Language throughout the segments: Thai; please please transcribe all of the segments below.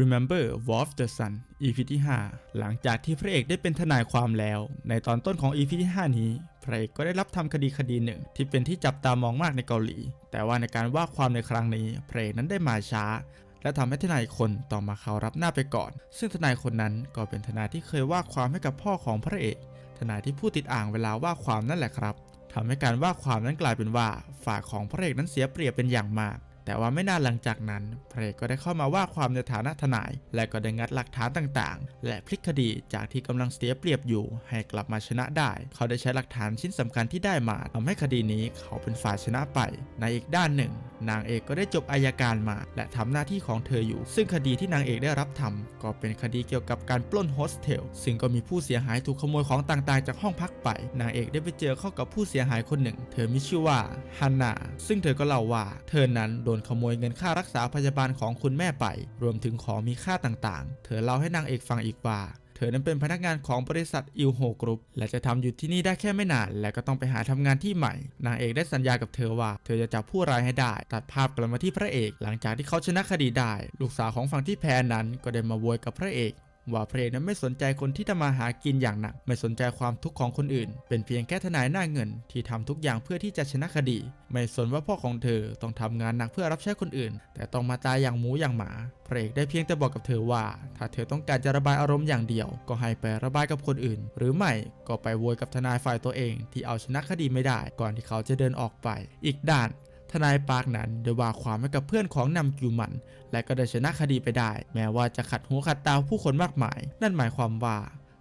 Remember War of the Sun EP ที่ 5 หลังจากที่พระเอกได้เป็นทนายความแล้ว ในตอนต้นของ EP ที่ 5 นี้ พระเอกก็ได้รับทำคดีคดีหนึ่ง ที่เป็นที่จับตามองมากในเกาหลี แต่ว่าในการว่าความในครั้งนี้ พระเอกนั้นได้มาช้า และทำให้ทนายคนต้องมาเขารับหน้าไปก่อน ซึ่งทนายคนนั้นก็เป็นทนายที่เคยว่าความให้กับพ่อของพระเอก ทนายที่พูดติดอ่างเวลาว่าความนั่นแหละครับทำให้การว่าความนั้นกลายเป็นว่าฝ่ายของพระเอกนั้นเสียเปรียบเป็นอย่างมาก แต่ว่าไม่นานหลังจากนั้นพระเพลก็ได้เข้ามาว่าความในฐานะทนาย และก็ได้งัดหลักฐานต่างๆ และพลิกคดีจากที่กำลังเสียเปรียบอยู่ ให้กลับมาชนะได้ เขาได้ใช้หลักฐานชิ้นสำคัญที่ได้มาทำให้คดีนี้เขาเป็นฝ่ายชนะไป ในอีกด้านหนึ่งนางเอกก็ได้จบอายการมา และทำหน้าที่ของเธออยู่ ซึ่งคดีที่นางเอกได้รับทำก็เป็นคดีเกี่ยวกับการปล้นโฮสเทล ซึ่งก็มีผู้เสียหายถูกขโมยของต่างๆ จากห้องพักไป นางเอกได้ไปเจอเข้ากับผู้เสียหายคนหนึ่ง เธอมีชื่อว่าฮันนา ซึ่งเธอก็เล่าว่า เธอนั้นโดนขโมยเงินค่ารักษาพยาบาลของคุณแม่ไป รวมถึงของมีค่าต่างๆ เธอเล่าให้นางเอกฟังอีกว่า เธอนั้นเป็นพนักงานของบริษัทอิลโฮกรุ๊ปและจะทำอยู่ที่นี่ได้แค่ไม่นาน และก็ต้องไปหาทำงานที่ใหม่ นางเอกได้สัญญากับเธอว่า เธอจะจับผู้ร้ายให้ได้ ตัดภาพกลับมาที่พระเอก หลังจากที่เขาชนะคดีได้ ลูกสาวของฝั่งที่แพ้นั้นก็ได้มาโวยกับพระเอก ว่าพระเอกนั้นไม่สนใจคนที่ทำมาหากินอย่างหนัก ไม่สนใจความทุกข์ของคนอื่น เป็นเพียงแค่ทนายหน้าเงิน ที่ทำทุกอย่างเพื่อที่จะชนะคดี ไม่สนว่าพ่อของเธอต้องทำงานหนักเพื่อรับใช้คนอื่น แต่ต้องมาตายอย่างหมูอย่างหมาพระเอกได้เพียงแต่บอกกับเธอว่า ถ้าเธอต้องการจะระบายอารมณ์อย่างเดียว ก็ให้ไประบายกับคนอื่น หรือไม่ก็ไปโวยกับทนายฝ่ายตัวเอง ที่เอาชนะคดีไม่ได้ ก่อนที่เขาจะเดินออกไป อีกด้าน นายปาร์กนั้นได้ว่าความให้กับเพื่อนของนำกิวมัน และก็ได้ชนะคดีไปได้ แม้ว่าจะขัดหูขัดตาผู้คนมากมาย นั่นหมายความว่า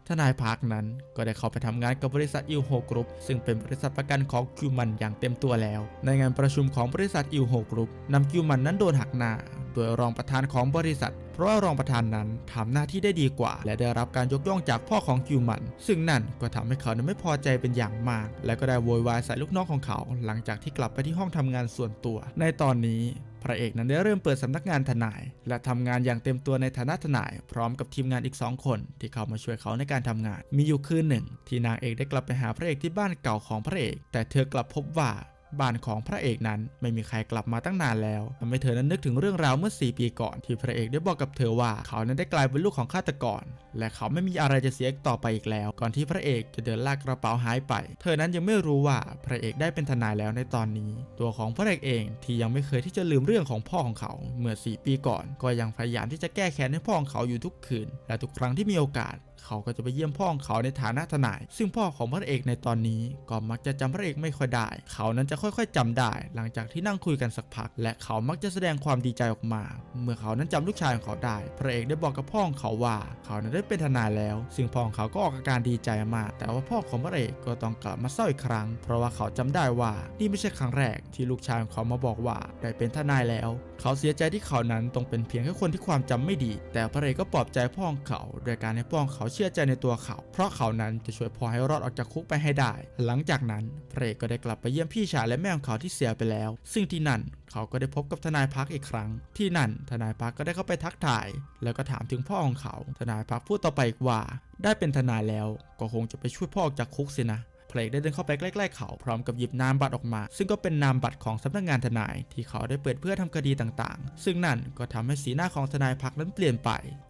ทนายพาร์คนั้นก็ได้เข้าไปทำงานกับบริษัทอิลโฮกรุ๊ปซึ่งเป็นบริษัทประกันของกิวมันอย่างเต็มตัวแล้ว ในงานประชุมของบริษัทอิลโฮกรุ๊ปนำกิวมันนั้นโดนหักหน้าโดยรองประธานของบริษัท เพราะว่ารองประธานนั้นทำหน้าที่ได้ดีกว่า และได้รับการยกย่องจากพ่อของกิวมัน ซึ่งนั่นก็ทำให้เขานั้นไม่พอใจเป็นอย่างมาก และก็ได้โวยวายใส่ลูกน้องของเขา หลังจากที่กลับไปที่ห้องทำงานส่วนตัว ในตอนนี้ พระเอกนั้นได้เริ่มเปิดสำนักงานทนาย และทำงานอย่างเต็มตัวในฐานะทนาย พร้อมกับทีมงานอีก 2 คน ที่เข้ามาช่วยเขาในการทำงาน มีอยู่คืนหนึ่ง ที่นางเอกได้กลับไปหาพระเอกที่บ้านเก่าของพระเอก แต่เธอกลับพบว่า บ้านของพระเอกนั้นไม่มีใครกลับมาตั้งนานแล้วทำให้เธอนั้นนึกถึงเรื่องราวเมื่อ 4 ปีก่อน ที่พระเอกได้บอกกับเธอว่าเขานั้นได้กลายเป็นลูกของฆาตกร และเขาไม่มีอะไรจะเสียต่อไปอีกแล้ว ก่อนที่พระเอกจะเดินลากกระเป๋าหายไป เธอนั้นยังไม่รู้ว่าพระเอกได้เป็นทนายแล้วในตอนนี้ ตัวของพระเอกเองที่ยังไม่เคยที่จะลืมเรื่องของพ่อของเขาเมื่อ 4 ปีก่อน ก็ยังพยายามที่จะแก้แค้นให้พ่อของเขาอยู่ทุกคืน และทุกครั้งที่มีโอกาส เขาก็จะไปเยี่ยมพ่อของเขาในฐานะทนาย ซึ่งพ่อของพระเอกในตอนนี้ก็มักจะจำพระเอกไม่ค่อยได้ เขานั้นจะค่อยๆจำได้ หลังจากที่นั่งคุยกันสักพัก และเขามักจะแสดงความดีใจออกมา เมื่อเขานั้นจำลูกชายของเขาได้ พระเอกได้บอกกับพ่อของเขาว่าเขานั้นได้เป็นทนายแล้ว ซึ่งพ่อของเขาก็ออกอาการดีใจมาก แต่ว่าพ่อของพระเอกก็ต้องกลับมาเศร้าอีกครั้ง เพราะว่าเขาจำได้ว่านี่ไม่ใช่ครั้งแรกที่ลูกชายของเขามาบอกว่าได้เป็นทนายแล้ว เขาเสียใจที่เขานั้นต้องเป็นเพียงแค่คนที่ความจำไม่ดี แต่พระเอกก็ปลอบใจพ่อของเขาโดยการให้พ่อของเขาเชื่อใจในตัวเขา เพราะเขานั้นจะช่วยพ่อให้รอดออกจากคุกไปให้ได้ หลังจากนั้นพระเอกก็ได้กลับไปเยี่ยมพี่ชายและแม่ของเขาที่เสียไปแล้ว ซึ่งที่นั่นเขาก็ได้พบกับทนายพักอีกครั้ง ที่นั่นทนายพักก็ได้เข้าไปทักทาย แล้วก็ถามถึงพ่อของเขา ทนายพักพูดต่อไปอีกว่า ได้เป็นทนายแล้วก็คงจะไปช่วยพ่อออกจากคุกสินะพระเอกได้เดินเข้าไปใกล้ๆเขาพร้อมกับหยิบนามบัตรออกมา ซึ่งก็เป็นนามบัตรของสำนักงานทนาย ที่เขาได้เปิดเพื่อทำคดีต่างๆ ซึ่งนั่นก็ทำให้สีหน้าของทนายพักนั้นเปลี่ยนไป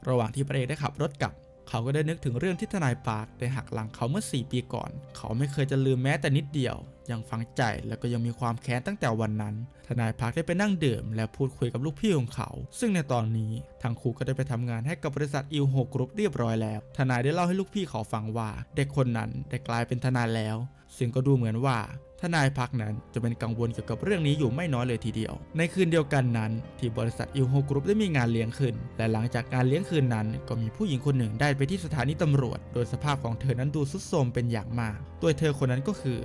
ระหว่างที่พระเอกได้ขับรถกลับ เขาก็ได้นึกถึงเรื่องที่ทนายปาร์คได้หักหลังเขาเมื่อ 4 ปีก่อน เขาไม่เคยจะลืมแม้แต่นิดเดียว ยังฝังใจแล้วก็ยังมีความแค้นตั้งแต่วันนั้น ทนายพักได้ไปนั่งดื่ม และพูดคุยกับลูกพี่ของเขา ซึ่งในตอนนี้ทั้งคู่ก็ได้ไปทำงานให้กับบริษัทอิลโฮกรุ๊ปเรียบร้อยแล้ว ทนายได้เล่าให้ลูกพี่เขาฟังว่า เด็กคนนั้นได้กลายเป็นทนายแล้ว ซึ่งก็ดูเหมือนว่า ทนายพักนั้นจะเป็นกังวลเกี่ยวกับเรื่องนี้อยู่ไม่น้อยเลยทีเดียว ในคืนเดียวกันนั้น ที่บริษัทอิวโฮกรุ๊ปได้มีงานเลี้ยงขึ้น และหลังจากงานเลี้ยงคืนนั้น ก็มีผู้หญิงคนหนึ่งได้ไปที่สถานีตำรวจ โดยสภาพของเธอนั้นดูทรุดโทรมเป็นอย่างมาก ตัวเธอคนนั้นก็คือ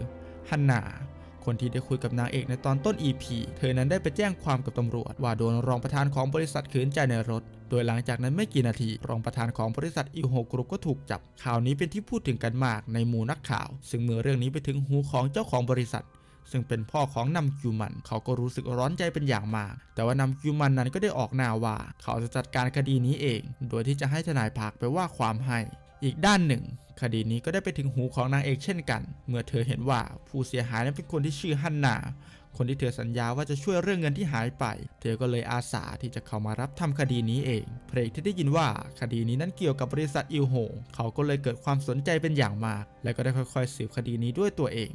ฮันนา คนที่ได้คุยกับนางเอกในตอนต้น EP เธอนั้นได้ไปแจ้งความกับตำรวจ ว่าโดนรองประธานของบริษัทขืนใจในรถ โดยหลังจากนั้นไม่กี่นาที รองประธานของบริษัทอิลโฮกรุ๊ปก็ถูกจับ ข่าวนี้เป็นที่พูดถึงกันมากในหมู่นักข่าว ซึ่งเมื่อเรื่องนี้ไปถึงหูของเจ้าของบริษัทซึ่งเป็นพ่อของนำกิวมัน เขาก็รู้สึกร้อนใจเป็นอย่างมาก แต่ว่านำกิวมันนั้นก็ได้ออกหน้าว่า เขาจะจัดการคดีนี้เอง โดยที่จะให้ทนายพักไปว่าความให้ อีกด้านหนึ่ง คดีนี้ก็ได้ไปถึงหูของนางเอกเช่นกัน เมื่อเธอเห็นว่าผู้เสียหายนั้นเป็นคนที่ชื่อฮันนาคนที่เธอสัญญาว่าจะช่วยเรื่องเงินที่หายไป เธอก็เลยอาสาที่จะเข้ามารับทำคดีนี้เองเพลงที่ได้ยินว่าคดีนี้นั้นเกี่ยวกับบริษัทอิลโฮเขาก็เลยเกิดความสนใจเป็นอย่างมาก และก็ได้ค่อยๆ สืบคดีนี้ด้วยตัวเอง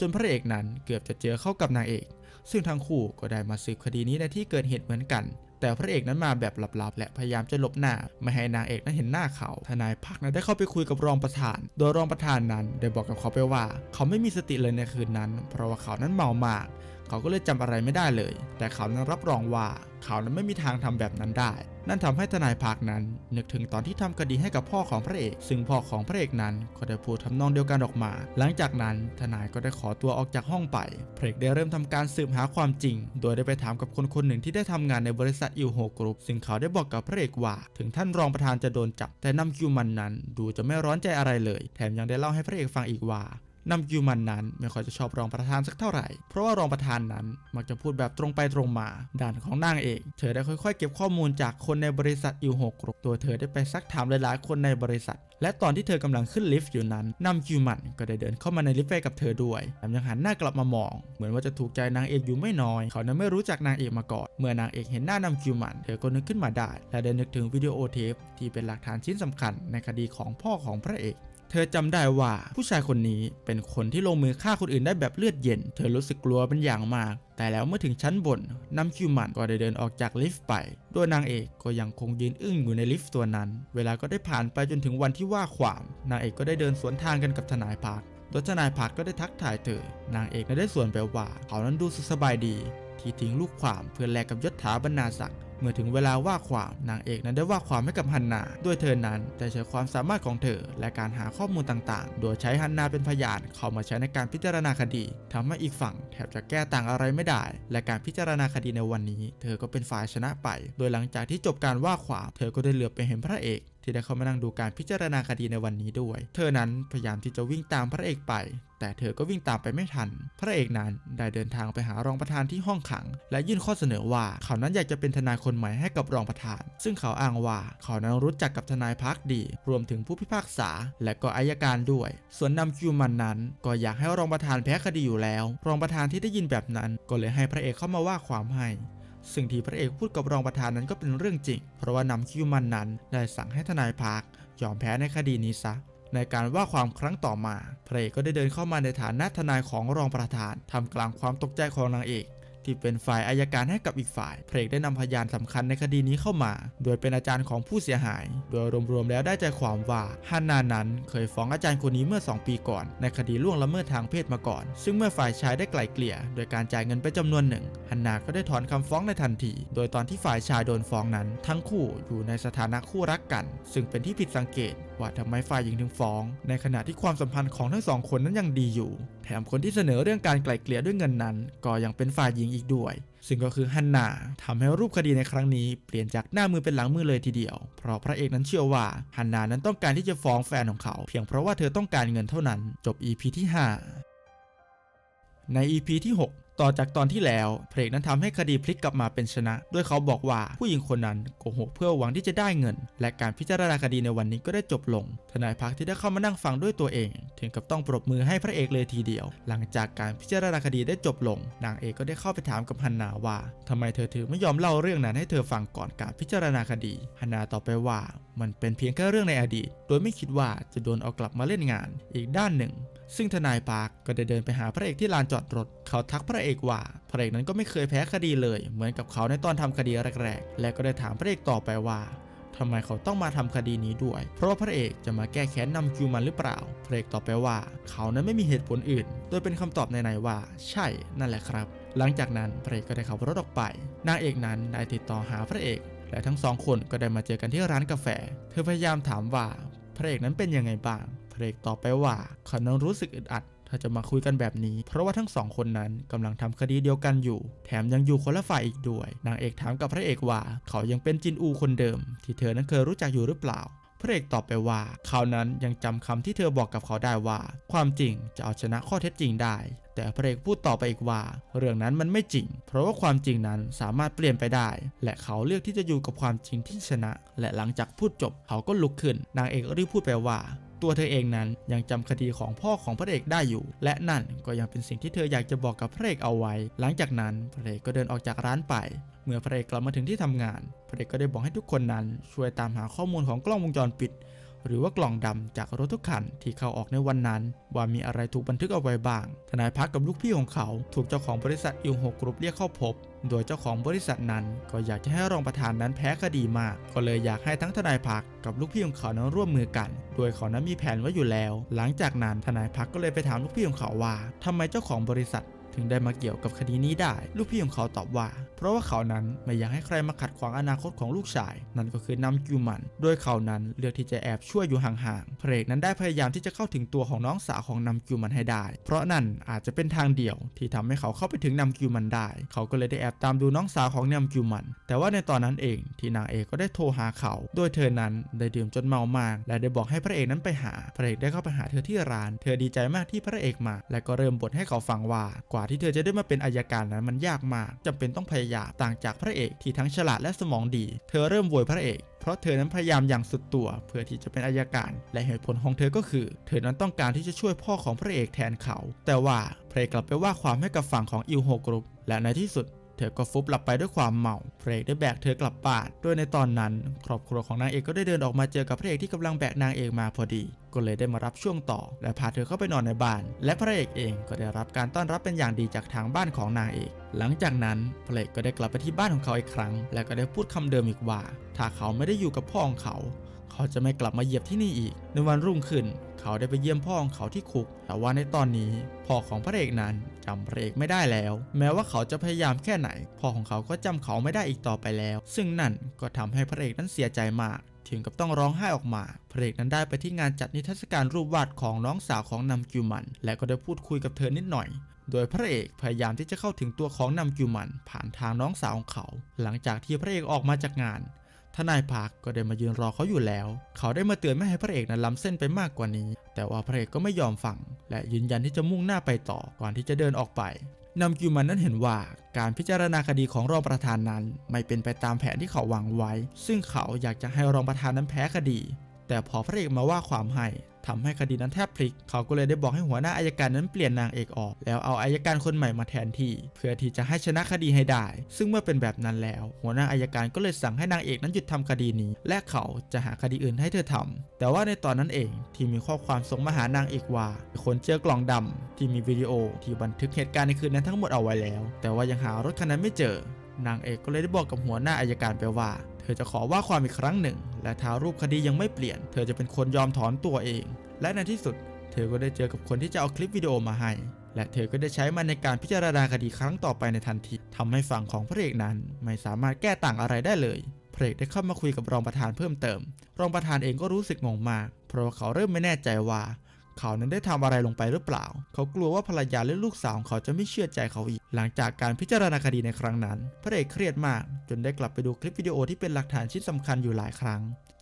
จนพระเอกนั้นเกือบจะเจอเข้ากับนางเอก ซึ่งทั้งคู่ก็ได้มาสืบคดีนี้ในที่เกิดเหตุเหมือนกัน แต่พระเอกนั้นมาแบบลับๆ และพยายามจะหลบหน้า ไม่ให้นางเอกนั้นเห็นหน้าเขา ทนายพักนั้นได้เข้าไปคุยกับรองประธาน โดยรองประธานนั้นได้บอกกับเขาไปว่า เขาไม่มีสติเลยในคืนนั้น เพราะว่าเขานั้นเมามาก เขาก็เลยจำอะไรไม่ได้เลย แต่เขานั้นรับรองว่าเขานั้นไม่มีทางทำแบบนั้นได้ นั่นทำให้ทนายภาคนั้น นึกถึงตอนที่ทำคดีให้กับพ่อของพระเอก ซึ่งพ่อของพระเอกนั้นก็ได้พูดทำนองเดียวกันออกมา หลังจากนั้นทนายก็ได้ขอตัวออกจากห้องไป พระเอกได้เริ่มทำการสืบหาความจริง โดยได้ไปถามกับคนคนหนึ่งที่ได้ทำงานในบริษัทอิวโฮกรุ๊ปซึ่งเขาได้บอกกับพระเอกว่า ถึงท่านรองประธานจะโดนจับ แต่นำคิวมันนั้น ดูจะไม่ร้อนใจอะไรเลย แถมยังได้เล่าให้พระเอกฟังอีกว่า นำยูมันนั้นไม่ค่อยจะชอบรองประธานสักเท่าไหร่ เพราะว่ารองประธานนั้นมักจะพูดแบบตรงไปตรงมา ด่านของนางเอกเธอได้ค่อยๆ เก็บข้อมูลจากคนในบริษัทอิวโฮกรุตัวเธอได้ไปซักถามหลายๆคนในบริษัท และตอนที่เธอกำลังขึ้นลิฟต์อยู่นั้นนำยูมันก็ได้เดินเข้ามาในลิฟต์ไปกับเธอด้วยแถมยังหันหน้ากลับมามอง เหมือนว่าจะถูกใจนางเอกอยู่ไม่น้อย เขานั้นไม่รู้จักนางเอกมาก่อน เมื่อนางเอกเห็นหน้านำยูมันเธอก็นึกขึ้นมาได้และได้นึกถึงวิดีโอเทปที่เป็นหลักฐานชิ้นสำคัญในคดีของพ่อของพระเอก เธอจำได้ว่าผู้ชายคนนี้เป็นคนที่ลงมือฆ่าคนอื่นได้แบบเลือดเย็น เธอรู้สึกกลัวเป็นอย่างมาก แต่แล้วเมื่อถึงชั้นบนน้ำคิวมันก็ได้เดินออกจากลิฟต์ไปโดยนางเอกก็ยังคงยืนอึ้งอยู่ในลิฟต์ตัวนั้น เวลาก็ได้ผ่านไปจนถึงวันที่ว่าความนางเอกก็ได้เดินสวนทางกันกับทนายพักโดยทนายพักก็ได้ทักทายเธอนางเอกนั้นได้สวนไปว่าเขานั้นดูสุขสบายดีที่ทิ้งลูกความเพื่อแลกกับยศถาบรรณาศักดิ์ เมื่อถึงเวลาว่าความนางเอกนั้นได้ว่าความให้กับฮันนา ด้วยเธอนั้นได้ใช้ความสามารถของเธอ และการหาข้อมูลต่างๆ โดยใช้ฮันนาเป็นพยานเข้ามาใช้ในการพิจารณาคดีทำให้อีกฝั่งแทบจะแก้ต่างอะไรไม่ได้ และการพิจารณาคดีในวันนี้ เธอก็เป็นฝ่ายชนะไป โดยหลังจากที่จบการว่าความเธอก็ได้เหลือไปเห็นพระเอกที่ได้เข้ามานั่งดูการพิจารณาคดีในวันนี้ด้วย เธอนั้นพยายามที่จะวิ่งตามพระเอกไป แต่เธอก็วิ่งตามไปไม่ทัน พระเอกนั้นได้เดินทางไปหารองประธานที่ห้องขัง และยื่นข้อเสนอว่าเขานั้นอยากจะเป็นทนายคนใหม่ให้กับรองประธาน ซึ่งเขาอ้างว่าเขานั้นรู้จักกับทนายพักดี รวมถึงผู้พิพากษา และก็อายการด้วย ส่วนนำคิวมันนั้น ก็อยากให้รองประธานแพ้คดีอยู่แล้ว รองประธานที่ได้ยินแบบนั้น ก็เลยให้พระเอกเข้ามาว่าความให้ซึ่งที่พระเอกพูดกับรองประธานนั้นก็เป็นเรื่องจริง เพราะว่านำคิวมันนั้นได้สั่งให้ทนายพักยอมแพ้ในคดีนี้ซะ ในการว่าความครั้งต่อมาพระเอกก็ได้เดินเข้ามาในฐานะทนายของรองประธานทำกลางความตกใจของนางเอก ที่เป็นฝ่ายอายการให้กับอีกฝ่าย เพระเอกได้นำพยานสำคัญในคดีนี้เข้ามา โดยเป็นอาจารย์ของผู้เสียหาย โดยรวมๆแล้วได้ใจความว่าฮันนานั้นเคยฟ้องอาจารย์คนนี้เมื่อ 2 ปีก่อน ในคดีล่วงละเมิดทางเพศมาก่อน ซึ่งเมื่อฝ่ายชายได้ไกล่เกลี่ย โดยการจ่ายเงินไปจำนวนหนึ่งฮันนาก็ได้ถอนคำฟ้องในทันที โดยตอนที่ฝ่ายชายโดนฟ้องนั้น ทั้งคู่อยู่ในสถานะคู่รักกัน ซึ่งเป็นที่ผิดสังเกตว่าทำไมฝ่ายหญิงถึงฟ้อง ในขณะที่ความสัมพันธ์ของทั้งสองคนนั้นยังดีอยู่ แถมคนที่เสนอเรื่องการไกล่เกลี่ยด้วยเงินนั้น ก็ยังเป็นฝ่ายหญิงอีกด้วย ซึ่งก็คือฮันนาทำให้รูปคดีในครั้งนี้เปลี่ยนจากหน้ามือเป็นหลังมือเลยทีเดียว เพราะพระเอกนั้นเชื่อว่าฮันนานั้นต้องการที่จะฟ้องแฟนของเขา เพียงเพราะว่าเธอต้องการเงินเท่านั้น จบ EP ที่ 5 ใน EP ที่ 6 ต่อจากตอนที่แล้ว เพระเอกนั้นทำให้คดีพลิกกลับมาเป็นชนะ ด้วยเขาบอกว่าผู้หญิงคนนั้นโกหกเพื่อหวังที่จะได้เงิน และการพิจารณาคดีในวันนี้ก็ได้จบลง ทนายพักที่ได้เข้ามานั่งฟังด้วยตัวเอง ถึงกับต้องปรบมือให้พระเอกเลยทีเดียว หลังจากการพิจารณาคดีได้จบลง นางเอกก็ได้เข้าไปถามกับฮันนาว่าทำไมเธอถึงไม่ยอมเล่าเรื่องนั้นให้เธอฟังก่อนการพิจารณาคดีฮันนาตอบไปว่ามันเป็นเพียงแค่เรื่องในอดีต โดยไม่คิดว่าจะโดนเอากลับมาเล่นงานอีกด้านหนึ่ง ซึ่งทนายปาร์คก็ได้เดินไปหาพระเอกที่ลานจอดรถ เขาทักพระเอกว่า พระเอกนั้นก็ไม่เคยแพ้คดีเลย เหมือนกับเขาในตอนทำคดีแรกๆ และก็ได้ถามพระเอกต่อไปว่าทำไมเขาต้องมาทำคดีนี้ด้วย เพราะว่าพระเอกจะมาแก้แค้นนำคิวมันหรือเปล่า พระเอกตอบไปว่า เขานั้นไม่มีเหตุผลอื่น โดยเป็นคำตอบในๆว่า ใช่นั่นแหละครับ หลังจากนั้นพระเอกก็ได้ขับรถออกไป นางเอกนั้นได้ติดต่อหาพระเอก และทั้งสองคนก็ได้มาเจอกันที่ร้านกาแฟ เธอพยายามถามว่าพระเอกนั้นเป็นยังไงบ้าง พระเอกตอบไปว่าเขานั้นรู้สึกอึดอัดถ้าจะมาคุยกันแบบนี้ เพราะว่าทั้งสองคนนั้นกำลังทำคดีเดียวกันอยู่ แถมยังอยู่คนละฝ่ายอีกด้วย นางเอกถามกับพระเอกว่า เขายังเป็นจินอูคนเดิม ที่เธอนั้นเคยรู้จักอยู่หรือเปล่าพระเอกตอบไปว่า เขานั้นยังจำคำที่เธอบอกกับเขาได้ว่า ความจริงจะเอาชนะข้อเท็จจริงได้ แต่พระเอกพูดต่อไปอีกว่า เรื่องนั้นมันไม่จริง เพราะว่าความจริงนั้นสามารถเปลี่ยนไปได้ และเขาเลือกที่จะอยู่กับความจริงที่ชนะ และหลังจากพูดจบเขาก็ลุกขึ้น นางเอกรีบพูดไปว่าตัวเธอเองนั้นยังจำคดีของพ่อของพระเอกได้อยู่ และนั่นก็ยังเป็นสิ่งที่เธออยากจะบอกกับพระเอกเอาไว้ หลังจากนั้นพระเอกก็เดินออกจากร้านไป เมื่อพระเอกกลับมาถึงที่ทำงาน พระเอกก็ได้บอกให้ทุกคนนั้นช่วยตามหาข้อมูลของกล้องวงจรปิด หรือว่ากล่องดำจากรถทุกคันที่เข้าออกในวันนั้น ว่ามีอะไรถูกบันทึกเอาไว้บ้าง ทนายพักกับลูกพี่ของเขาถูกเจ้าของบริษัทอิวโฮกรุ๊ปเรียกเข้าพบ โดยเจ้าของบริษัทนั้นก็อยากจะให้รองประธานนั้นแพ้คดีมาก ก็เลยอยากให้ทั้งทนายพักกับลูกพี่ของเขานั้นร่วมมือกัน โดยเขานั้นมีแผนไว้อยู่แล้ว หลังจากนั้นทนายพักก็เลยไปถามลูกพี่ของเขาว่าทำไมเจ้าของบริษัท ถึงได้มาเกี่ยวกับคดีนี้ได้ ลูกพี่ของเขาตอบว่า เพราะว่าเขานั้นไม่อยากให้ใครมาขัดขวางอนาคตของลูกชาย นั่นก็คือนำกิวมัน โดยเขานั้นเลือกที่จะแอบช่วยอยู่ห่างๆพระเอกนั้นได้พยายามที่จะเข้าถึงตัวของน้องสาวของนำกิวมันให้ได้ เพราะนั่นอาจจะเป็นทางเดียวที่ทำให้เขาเข้าไปถึงนำกิวมันได้ เขาก็เลยได้แอบตามดูน้องสาวของนำกิวมัน แต่ว่าในตอนนั้นเองที่นางเอกก็ได้โทรหาเขา โดยเธอนั้นได้ดื่มจนเมามาก และได้บอกให้พระเอกนั้นไปหา พระเอกได้เข้าไปหาเธอที่ร้าน เธอดีใจมากที่พระเอกมา และก็เริ่มบทให้เขาฟังว่ากว่าที่เธอจะได้มาเป็นอายการนั้นมันยากมากจำเป็นต้องพยายามต่างจากพระเอกที่ทั้งฉลาดและสมองดี เธอเริ่มโวยพระเอกเพราะเธอนั้นพยายามอย่างสุดตัว เพื่อที่จะเป็นอายการ และเหตุผลของเธอก็คือ เธอนั้นต้องการที่จะช่วยพ่อของพระเอกแทนเขา แต่ว่าพระเอกกลับไปว่าความให้กับฝั่งของอิวโฮกรุ๊ปและในที่สุด เธอก็ฟุบหลับไปด้วยความเมา พระเอกได้แบกเธอกลับบ้าน โดยในตอนนั้นครอบครัวของนางเอกก็ได้เดินออกมาเจอกับพระเอกที่กำลังแบกนางเอกมาพอดี ก็เลยได้มารับช่วงต่อ และพาเธอเข้าไปนอนในบ้าน และพระเอกเองก็ได้รับการต้อนรับเป็นอย่างดีจากทางบ้านของนางเอก หลังจากนั้นพระเอกก็ได้กลับไปที่บ้านของเขาอีกครั้ง และก็ได้พูดคำเดิมอีกว่า ถ้าเขาไม่ได้อยู่กับพ่อของเขา เขาจะไม่กลับมาเหยียบที่นี่อีก ในวันรุ่งขึ้น เขาได้ไปเยี่ยมพ่อของเขาที่คุก แต่ว่าในตอนนี้พ่อของพระเอกนั้นจำพระเอกไม่ได้แล้ว แม้ว่าเขาจะพยายามแค่ไหน พ่อของเขาก็จำเขาไม่ได้อีกต่อไปแล้ว ซึ่งนั่นก็ทำให้พระเอกนั้นเสียใจมากถึงกับต้องร้องไห้ออกมา พระเอกนั้นได้ไปที่งานจัดนิทรรศการรูปวาดของน้องสาวของนำกิวมัน และก็ได้พูดคุยกับเธอนิดหน่อย โดยพระเอกพยายามที่จะเข้าถึงตัวของนำกิวมัน ผ่านทางน้องสาวของเขา หลังจากที่พระเอกออกมาจากงาน ทนายพักก็ได้มายืนรอเขาอยู่แล้ว เขาได้มาเตือนไม่ให้พระเอกนั้นล้ำเส้นไปมากกว่านี้ แต่ว่าพระเอกก็ไม่ยอมฟัง และยืนยันที่จะมุ่งหน้าไปต่อก่อนที่จะเดินออกไปนำกิวมันนั้นเห็นว่าการพิจารณาคดีของรองประธานนั้น ไม่เป็นไปตามแผนที่เขาวางไว้ ซึ่งเขาอยากจะให้รองประธานนั้นแพ้คดี แต่พอพระเอกมาว่าความให้ ทำให้คดีนั้นแทบพลิก เขาก็เลยได้บอกให้หัวหน้าอายการนั้นเปลี่ยนนางเอกออก แล้วเอาอายการคนใหม่มาแทนที่ เพื่อที่จะให้ชนะคดีให้ได้ ซึ่งเมื่อเป็นแบบนั้นแล้ว หัวหน้าอายการก็เลยสั่งให้นางเอกนั้นหยุดทำคดีนี้ และเขาจะหาคดีอื่นให้เธอทำแต่ว่าในตอนนั้นเองที่มีข้อความส่งมาหานางเอกว่าคนเจอกล่องดำที่มีวิดีโอที่บันทึกเหตุการณ์ในคืนนั้นทั้งหมดเอาไว้แล้ว แต่ว่ายังหารถคันนั้นไม่เจอ นางเอกก็เลยได้บอกกับหัวหน้าอายการไปว่า เธอจะขอว่าความอีกครั้งหนึ่ง และถ้ารูปคดียังไม่เปลี่ยน เธอจะเป็นคนยอมถอนตัวเอง และในที่สุด เธอก็ได้เจอกับคนที่จะเอาคลิปวิดีโอมาให้ และเธอก็ได้ใช้มันในการพิจารณาคดีครั้งต่อไปในทันทีทำให้ฝั่งของพระเอกนั้น ไม่สามารถแก้ต่างอะไรได้เลยพระเอกได้เข้ามาคุยกับรองประธานเพิ่มเติม รองประธานเองก็รู้สึกงงมาก เพราะเขาเริ่มไม่แน่ใจว่า เขานั้นได้ทำอะไรลงไปหรือเปล่า เขากลัวว่าภรรยาและลูกสาวของเขาจะไม่เชื่อใจเขาอีก หลังจากการพิจารณาคดีในครั้งนั้น พระเอกเครียดมาก จนได้กลับไปดูคลิปวิดีโอที่เป็นหลักฐานชิ้นสำคัญอยู่หลายครั้ง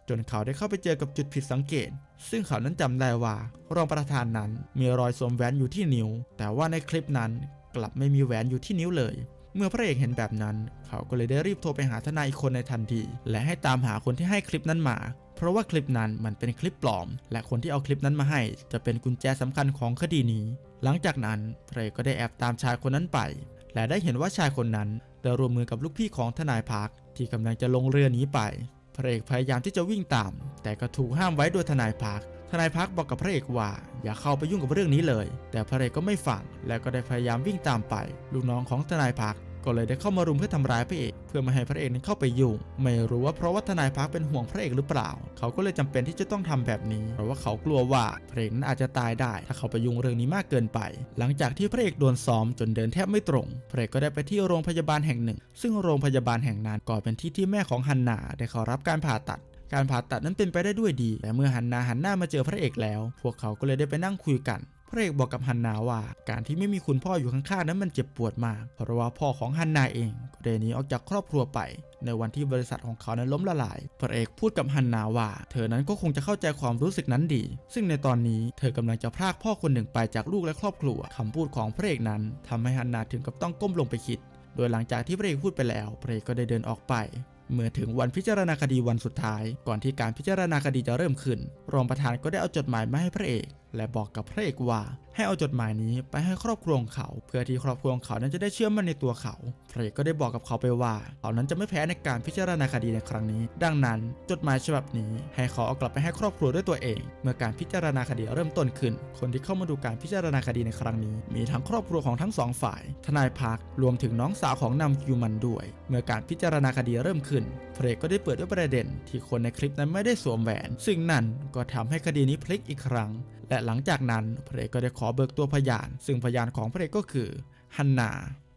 จนเขาได้เข้าไปเจอกับจุดผิดสังเกต ซึ่งเขานั้นจำได้ว่ารองประธานนั้นมีรอยสวมแหวนอยู่ที่นิ้ว แต่ว่าในคลิปนั้นกลับไม่มีแหวนอยู่ที่นิ้วเลยเมื่อพระเอกเห็นแบบนั้น เขาก็เลยได้รีบโทรไปหาทนายอีกคนในทันที และให้ตามหาคนที่ให้คลิปนั้นมา เพราะว่าคลิปนั้นมันเป็นคลิปปลอม และคนที่เอาคลิปนั้นมาให้ จะเป็นกุญแจสำคัญของคดีนี้ หลังจากนั้นพระเอกก็ได้แอบตามชายคนนั้นไป และได้เห็นว่าชายคนนั้นได้ร่วมมือกับลูกพี่ของทนายพักที่กำลังจะลงเรือหนีไปพระเอกพยายามที่จะวิ่งตาม แต่ก็ถูกห้ามไว้โดยทนายพักทนายพักบอกกับพระเอกว่า อย่าเข้าไปยุ่งกับเรื่องนี้เลย แต่พระเอกก็ไม่ฟัง และก็ได้พยายามวิ่งตามไป ลูกน้องของทนายพัก ก็เลยได้เข้ามารุมเพื่อทำร้ายพระเอก เพื่อไม่ให้พระเอกนั้นเข้าไปยุ่ง ไม่รู้ว่าเพราะว่าทนายพักเป็นห่วงพระเอกหรือเปล่า เขาก็เลยจำเป็นที่จะต้องทำแบบนี้ เพราะว่าเขากลัวว่าพระเอกนั้นอาจจะตายได้ ถ้าเขาไปยุ่งเรื่องนี้มากเกินไป หลังจากที่พระเอกโดนซ้อมจนเดินแทบไม่ตรง พระเอกก็ได้ไปที่โรงพยาบาลแห่งหนึ่ง ซึ่งโรงพยาบาลแห่งนั้นก็เป็นที่ที่แม่ของฮันนาได้เข้ารับการผ่าตัดการผ่าตัดนั้นเป็นไปได้ด้วยดี แต่เมื่อฮันนาหันหน้ามาเจอพระเอกแล้ว พวกเขาก็เลยได้ไปนั่งคุยกัน พระเอกบอกกับฮันนาว่าการที่ไม่มีคุณพ่ออยู่ข้างๆนั้นมันเจ็บปวดมาก เพราะว่าพ่อของฮันนาเองก็ได้หนีออกจากครอบครัวไป ในวันที่บริษัทของเขานั้นล้มละลาย พระเอกพูดกับฮันนาว่า เธอนั้นก็คงจะเข้าใจความรู้สึกนั้นดี ซึ่งในตอนนี้เธอกำลังจะพรากพ่อคนหนึ่งไปจากลูกและครอบครัวคำพูดของพระเอกนั้นทำให้ฮันนาถึงกับต้องก้มลงไปคิด โดยหลังจากที่พระเอกพูดไปแล้ว พระเอกก็ได้เดินออกไปเมื่อถึงวันพิจารณาคดีวันสุดท้าย ก่อนที่การพิจารณาคดีจะเริ่มขึ้น รองประธานก็ได้เอาจดหมายมาให้พระเอก และบอกกับพระเอกว่า ให้เอาจดหมายนี้ไปให้ครอบครัวของเขา เพื่อที่ครอบครัวของเขานั้นจะได้เชื่อมั่นในตัวเขา พระเอกก็ได้บอกกับเขาไปว่าเขานั้นจะไม่แพ้ในการพิจารณาคดีในครั้งนี้ ดังนั้น จดหมายฉบับนี้ ให้เขาเอากลับไปให้ครอบครัวด้วยตัวเอง เมื่อการพิจารณาคดีเริ่มต้นขึ้น คนที่เข้ามาดูการพิจารณาคดีในครั้งนี้ มีทั้งครอบครัวของทั้งสองฝ่าย ทนายพักรวมถึงน้องสาวของนำคิวมันด้วย เมื่อการพิจารณาคดีเริ่มขึ้นพระเอกก็ได้เปิดด้วยประเด็น ที่คนในคลิปนั้นไม่ได้สวมแหวน ซึ่งนั่นก็ทำให้คดีนี้พลิกอีกครั้ง และหลังจากนั้นพระเอกก็ได้ขอเบิกตัวพยาน ซึ่งพยานของพระเอกก็คือฮันนา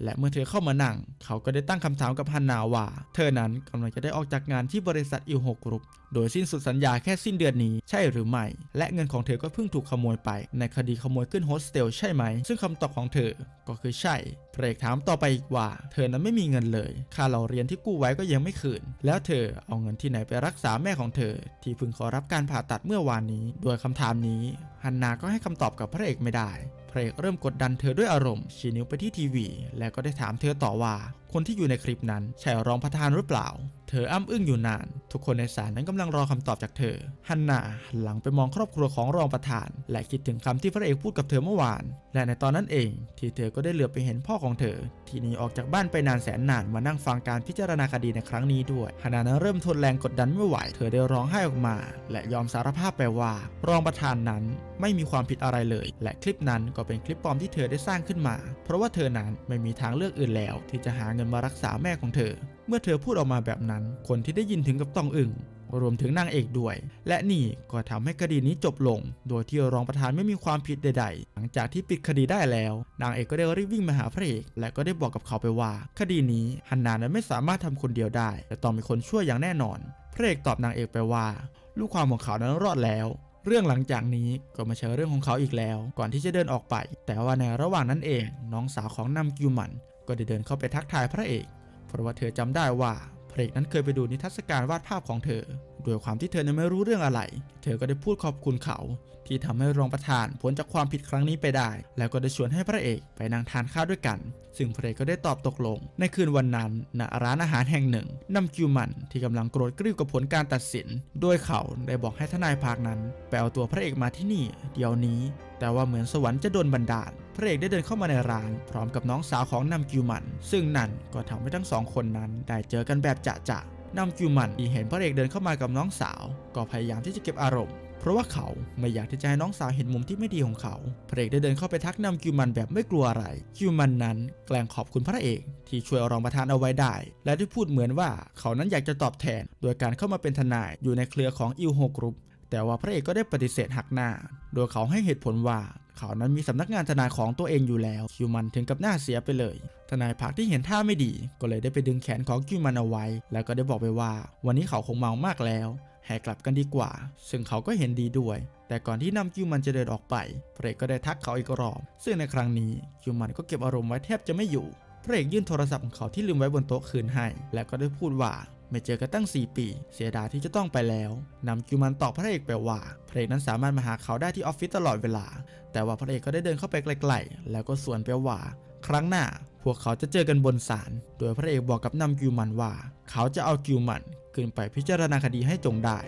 และเมื่อเธอเข้ามานั่ง เขาก็ได้ตั้งคำถามกับฮันนาว่า เธอนั้นกำลังจะได้ออกจากงานที่บริษัทอิวโฮกรุ๊ป โดยสิ้นสุดสัญญาแค่สิ้นเดือนนี้ใช่หรือไม่ และเงินของเธอก็เพิ่งถูกขโมยไป ในคดีขโมยขึ้นโฮสเทลใช่ไหม ซึ่งคำตอบของเธอก็คือใช่เพรกถามต่อไปอีกว่า เธอนั้นไม่มีเงินเลย ค่าเราเรียนที่กู้ไว้ก็ยังไม่คืน แล้วเธอเอาเงินที่ไหนไปรักษาแม่ของเธอ ที่เพิ่งขอรับการผ่าตัดเมื่อวานนี้ โดยคำถามนี้ฮันนาก็ให้คำตอบกับพระเอกไม่ได้ พรกเริ่มกดดันเธอด้วยอารมณ์ชี้นิ้วไปที่ทีวี แล้วก็ได้ถามเธอต่อว่า คนที่อยู่ในคลิปนั้นใช่รองประธานหรือเปล่า เธออ้ำอึ้งอยู่นาน ทุกคนในศาลนั้นกำลังรอคำตอบจากเธอ ฮันนาหันหลังไปมองครอบครัวของรองประธาน และคิดถึงคำที่พระเอกพูดกับเธอเมื่อวาน และในตอนนั้นเอง ที่เธอก็ได้เหลือบไปเห็นพ่อของเธอ ที่หนีออกจากบ้านไปนานแสนนานมานั่งฟังการพิจารณาคดีในครั้งนี้ด้วยฮันนานั้นเริ่มทนแรงกดดันไม่ไหว เธอได้ร้องไห้ออกมา และยอมสารภาพไปว่า รองประธานนั้นไม่มีความผิดอะไรเลย และคลิปนั้นก็เป็นคลิปปลอมที่เธอได้สร้างขึ้นมา เพราะว่าเธอนั้นไม่มีทางเลือกอื่นแล้ว ที่จะหาเงินมารักษาแม่ของเธอ เมื่อเธอพูดออกมาแบบนั้น คนที่ได้ยินถึงกับต้องอึ้งรวมถึงนางเอกด้วย และนี่ก็ทำให้คดีนี้จบลง โดยที่รองประธานไม่มีความผิดใด ๆ หลังจากที่ปิดคดีได้แล้ว นางเอกก็ได้รีบวิ่งมาหาพระเอก และก็ได้บอกกับเขาไปว่า คดีนี้ฮันนานั้นไม่สามารถทำคนเดียวได้ แต่ต้องมีคนช่วยอย่างแน่นอน พระเอกตอบนางเอกไปว่า ลูกความของเขานั้นรอดแล้ว เรื่องหลังจากนี้ก็ม่ใช่เรื่องของเขาอีกแล้ว ก่อนที่จะเดินออกไป แต่ว่าในระหว่างนั้นเอง น้องสาวของนำกิวมัน ก็ได้เดินเข้าไปทักทายพระเอก เพราะว่าเธอจำได้ว่าพระเอกนั้นเคยไปดูนิทรรศการวาดภาพของเธอด้วยความที่เธอไม่รู้เรื่องอะไร เธอก็ได้พูดขอบคุณเขา ที่ทำให้รองประธานพ้นจากความผิดครั้งนี้ไปได้ แล้วก็ได้ชวนให้พระเอกไปนั่งทานข้าวด้วยกัน ซึ่งพระเอกก็ได้ตอบตกลง ในคืนวันนั้นณร้านอาหารแห่งหนึ่งนำคิวมันที่กำลังโกรธกริ้วกับผลการตัดสิน โดยเขาได้บอกให้ทนายภาคนั้นไปเอาตัวพระเอกมาที่นี่ เดี๋ยวนี้ แต่ว่าเหมือนสวรรค์จะโดนบันดาล พระเอกได้เดินเข้ามาในร้าน พร้อมกับน้องสาวของนำกิวมัน ซึ่งนั่นก็ทำให้ทั้งสองคนนั้นได้เจอกันแบบจะจะๆนำกิวมันที่เห็นพระเอกเดินเข้ามากับน้องสาว ก็พยายามที่จะเก็บอารมณ์ เพราะว่าเขาไม่อยากที่จะให้น้องสาวเห็นมุมที่ไม่ดีของเขา พระเอกได้เดินเข้าไปทักนำกิวมันแบบไม่กลัวอะไร กิวมันนั้นแกล้งขอบคุณพระเอกที่ช่วยรองประธานเอาไว้ได้ และได้พูดเหมือนว่าเขานั้นอยากจะตอบแทน โดยการเข้ามาเป็นทนายอยู่ในเครือของอิวโฮกรุ๊ปแต่ว่าพระเอกก็ได้ปฏิเสธหักหน้า โดยเขาให้เหตุผลว่า เขานั้นมีสำนักงานทนายของตัวเองอยู่แล้วคิวมันถึงกับหน้าเสียไปเลย ทนายพักที่เห็นท่าไม่ดี ก็เลยได้ไปดึงแขนของคิวมันเอาไว้ แล้วก็ได้บอกไปว่า วันนี้เขาคงเมามากแล้วให้กลับกันดีกว่า ซึ่งเขาก็เห็นดีด้วย แต่ก่อนที่นำคิวมันจะเดินออกไป พระเอกก็ได้ทักเขาอีกรอบ ซึ่งในครั้งนี้คิวมันก็เก็บอารมณ์ไว้แทบจะไม่อยู่ พระเอกยื่นโทรศัพท์ของเขาที่ลืมไว้บนโต๊ะคืนให้ และก็ได้พูดว่า ไม่เจอกันตั้ง 4 ปี เสียดายที่จะต้องไปแล้วนำคิวมันตอบพระเอกไปว่า พระเอกนั้นสามารถมาหาเขาได้ที่ออฟฟิศตลอดเวลา แต่ว่าพระเอกก็ได้เดินเข้าไปไกลๆ แล้วก็สวนไปว่า ครั้งหน้า พวกเขาจะเจอกันบนศาล โดยพระเอกบอกกับนำกิวมันว่า เขาจะเอากิวมันขึ้นไปพิจารณาคดีให้จงได้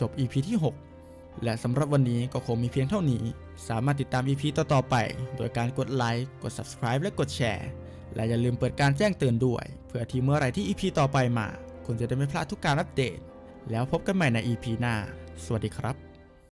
จบ EP ที่ 6 และสำหรับวันนี้ก็คงมีเพียงเท่านี้ สามารถติดตาม EP ต่อๆไป โดยการกดไลค์ กด subscribe และกดแชร์ และอย่าลืมเปิดการแจ้งเตือนด้วย เพื่อที่เมื่อไรที่ EP ต่อไปมา คุณจะได้ไม่พลาดทุกการอัปเดต แล้วพบกันใหม่ใน EP หน้า สวัสดีครับ